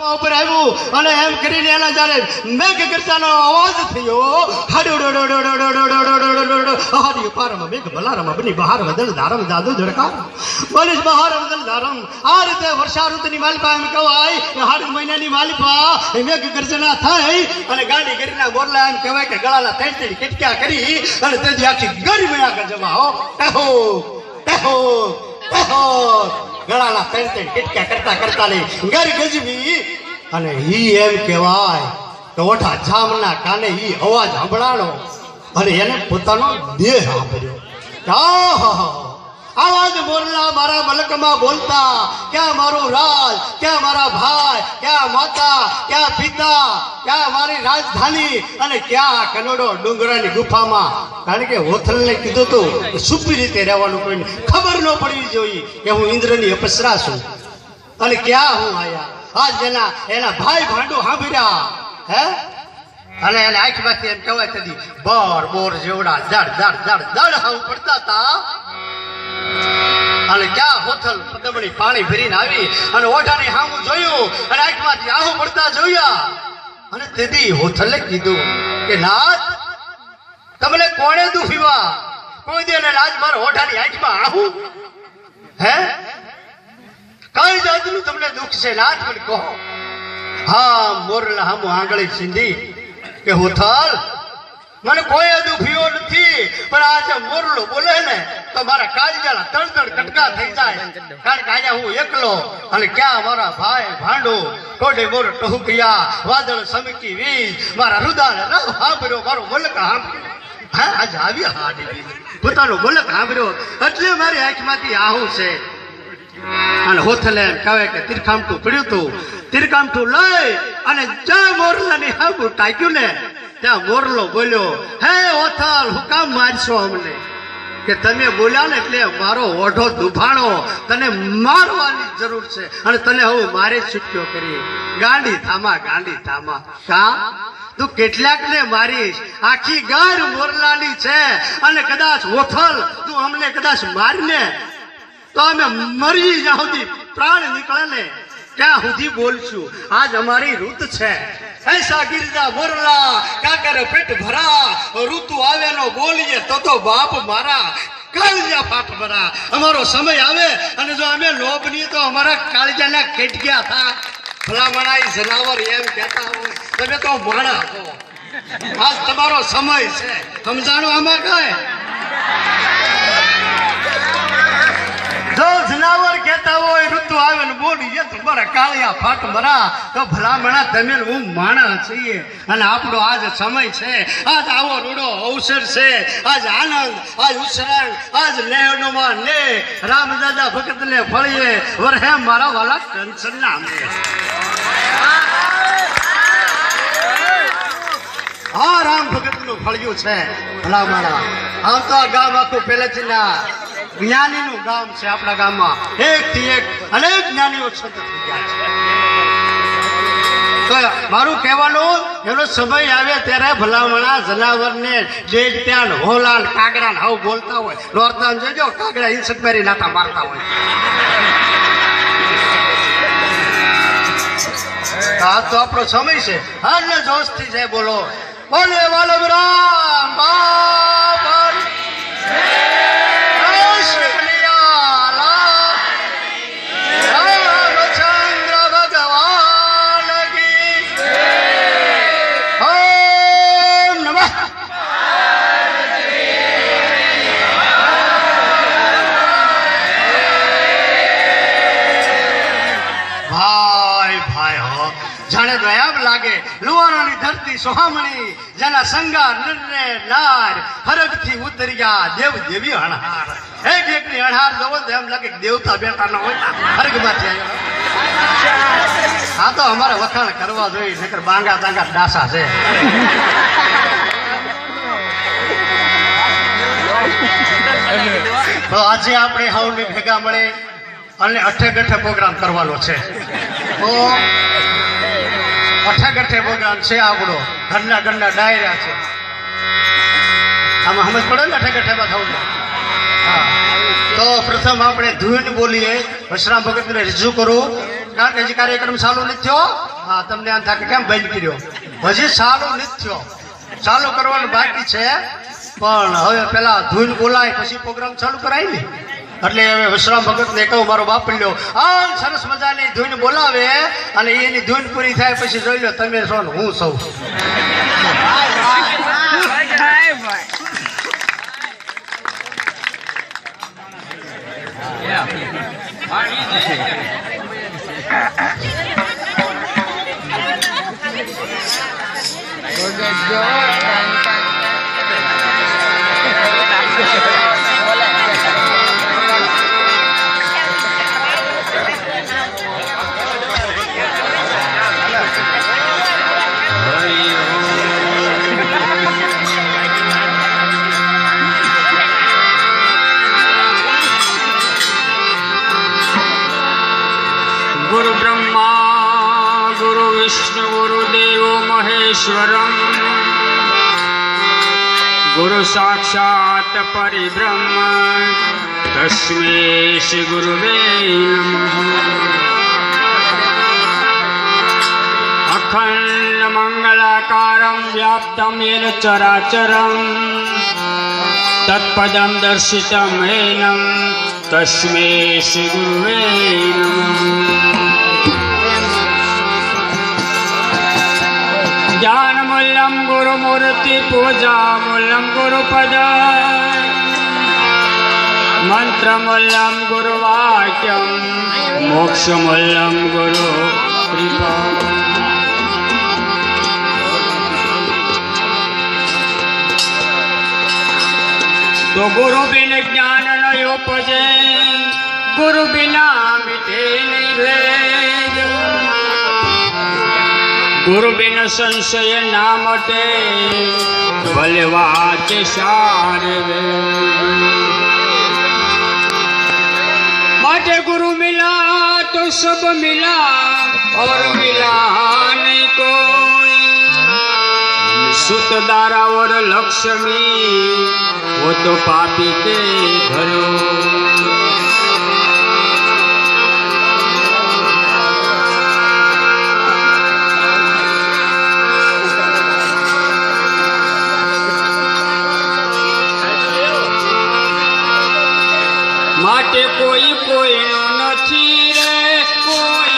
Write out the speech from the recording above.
ઉપર આવ્યું અને એમ કરીને એના જ્યારે મેઘ કરતાનો અવાજ થયો એમ કહેવાય હાડ મહિનાની માલિકા મેઘ ગર્જના થઈ અને ગાડી ગરીના ગોરલા એમ કહેવાય કે ગળાના ત્રણ ત્રણ કેટક્યા કરી અને તેથી આખી ગરી મયા ગજવા હો ગળાના ત્રણ ત્રણ કરતા કરતા નહીં ગરી ગજવી. અને ઈ એમ કહેવાય તો ઓઠા જામના કાને ઈ અવાજ સાંભળાણો. અને એને પોતાનો દેહ આપ્યો! આવાજ બોલના મારા મલકમાં બોલતા, ક્યાં મારું રાજ? ક્યાં મારા ભાઈ? માતા, ક્યાં પિતા, ક્યાં મારી રાજધાની અને ક્યાં કનોડો ડુંગરાની ગુફામાં? કારણ કે હોથલને કીધું તું સુપી રીતે રહેવાનું કોઈને ખબર ન પડવી જોઈએ કે હું ઇન્દ્રની અપસરા છું. અને ક્યાં હું આયા? આજ એના એના ભાઈ ભાંડુ સાંભળ્યા હે? અને એને આંખમાંથી એમ કહેવાય તદી બોર બોર જેવડા દડ ધડ ધડ ધડ હાવ પડતા હતા. અને ક્યાં હોથલ પદમણી પાણી ભરીને આવી અને ઓઢાની હામું જોયું અને આંખમાંથી આહું પડતા જોયા. અને તેથી હોથલે કીધું કે, નાથ, તમને કોણે દુખીવા કોઈ દે ને લાજ મારો ઓઢાની આંખમાં આહું? હે? કઈ જાતનું તમને દુઃખ છે, નાથ પણ કહો. હા, મોરલા હામુ આંગળી સિંધી કે હોથલ મને કોઈ દુખ્યો નથી, પણ આજે મોરલો બોલે ને, તો મારા કાળજાના ત્રણ ત્રણ કટકા થઈ જાય. કારણ કે આજે હું એકલો અને ક્યાં મારા ભાઈ ભાંડો કોડે મોર ટહુકિયા, વાદળ સમકી વીજ, મારા રુદાને રવ સાંભળ્યો મારો મલક હાંભર્યો. હા, આજે આવી હાડી પોતાનો મલક હાંભર્યો, એટલે મારી આંખમાંથી આહું છે. અને હોથલે કહેવાય કે તીરખામઠું પડ્યું હતું તીરખામઠું લઈ અને જય મોરલાની હાબુ ટાક્યું ને. ત્યાં મોરલો બોલ્યો, હે હોથલ હું કામ મારશો અમને? કે તમે બોલ્યા ને એટલે મારો ઓઢો દુભાણો, તને મારવાની જરૂર છે અને તને હવે મારે છૂટ્યો કરી ગાંડી થામા ગાંડી થામા કા? તું કેટલાક ને મારીશ. આખી ગાર મોરલાની છે અને કદાચ હોથલ તું અમને કદાચ મારીને, તો અમે મરી જ્યાં સુધી પ્રાણ નીકળે ને, ત્યાં સુધી બોલશું. આજ અમારી ઋત છે. ऐसा ગિરજા મોરલા કાકર પેટ ભરા, ઋતુ આવેલો બોલીએ તો તો બાપ મારા, કાળજા પાઠ ભરા. અમારો સમય આવે અને જો અમે લોભની તો અમારા કાળજાના કેટક્યા થા. ભલામણા એ જનાવર એમ કહેતા હોય. તમે તો માણા છો આજ તમારો સમય છે. સમજાણો આમાં કાંઈ? જો જનાવર કહેતા હોય, ઋતુ આવે ને એ તમારા કાળિયા ફાટ મરા. તો ભલામણા તમે હું માણા છીએ. અને આપણો આજ સમય છે, આજ આવો રૂડો અવસર છે, આજ આનંદ, આજ ઉત્સરાણ આજ લેહડોમાં ને રામ દાદા ભગત ને ફળીએ. વરહે મારા વાલા કંચન નામે. હા, રામ ભગતનું ફળિયું છે ભલામણા આમ તો આ ગામ આખું પહેલેથી ના. જ્ઞાની નું ગામ છે આપણા ગામમાં. એક થી એક અનેક જ્ઞાનીઓ સંત થઈ ગયા છે. મારું કહેવાનું, એનો સમય આવે ત્યારે ભલામણા જનાવરને જે ત્યાં હોલા ને કાગડા હાવ બોલતા હોય નોરતા જોજો, કાગડા હિંસક મારી નાતા મારતા હોય. આ તો આપણો સમય છે. એટલે જોશથી છે બોલો. બોલે વાલમ રામ બાપા લાગે લુવાણાની ધરતી સોહામણી, જેના સંગાર નિર્ણય નાર હરગથી ઉતરી ગયા દેવ દેવી અણહાર. એક એકની અણહાર જોવો તો એમ લાગે દેવતા બેઠા ન હોય આવ્યો. હા તો અમારે વખાણ કરવા જોઈએ, નકર બાંગા તાંગા ડાસા છે. આજે આપણે હવની ભેગા મળે અને અઠે ગઠે પ્રોગ્રામ કરવાનો છે. તો અઠે ભગવાન છે આપણો. ઘરના ઘરના ડાયરા છે. આમાં સમજ પડે ને અઠે ગઠેમાં થવું હા. તો પ્રથમ આપણે ધૂન બોલીએ. વશરામ ભગતને રજૂ કરું. કારણ કે હજી કાર્યક્રમ ચાલુ નથી થયો. હા, તમને આમ થાય કે કેમ બંધ કર્યો? હજી ચાલુ નથી થયો. ચાલુ કરવાનું બાકી છે. પણ હવે પેલા ધૂન બોલાય, પછી પ્રોગ્રામ ચાલુ કરાય ને. એટલે હવે વિશ્રામ ભગત ને કહું, મારો બાપ લ્યો, આમ સરસ મજાની ધૂન બોલાવે અને એની ધૂન પૂરી થાય પછી જોઈ લો તમે છો ને હું સૌ. ગુરુ મહેશ્વરમ ગુરુ સાક્ષાત પરિબ્રહ્મ તસ્મે શ્રી ગુરુવે નમઃ અખંડ મંગલાકારમ વ્યાપ્તમ યેન ચરાચરમ તત્પદમ દર્શિતમ હેનમ ज्ञानमूल्यं गुरुमूर्तिपूजामूल्यं गुरुपद मन्त्रमूल्यं गुरुवाक्यं मोक्षमूल्यं गुरु कृपा तो गुरु बिन ज्ञान न उपजे गुरु बिना मिटे नहीं भेद ગુરુ બિના મિટે નિર્ભેદ ગુરુ બિન સંશય ના મટે ભલે વાત સાર માટે ગુરુ મિલા તો સબ મિલા और मिला नहीं कोई सुत दारा और लक्ष्मी वो तो पापी के घरो માટે કોઈ કોઈનો નથી રે કોઈ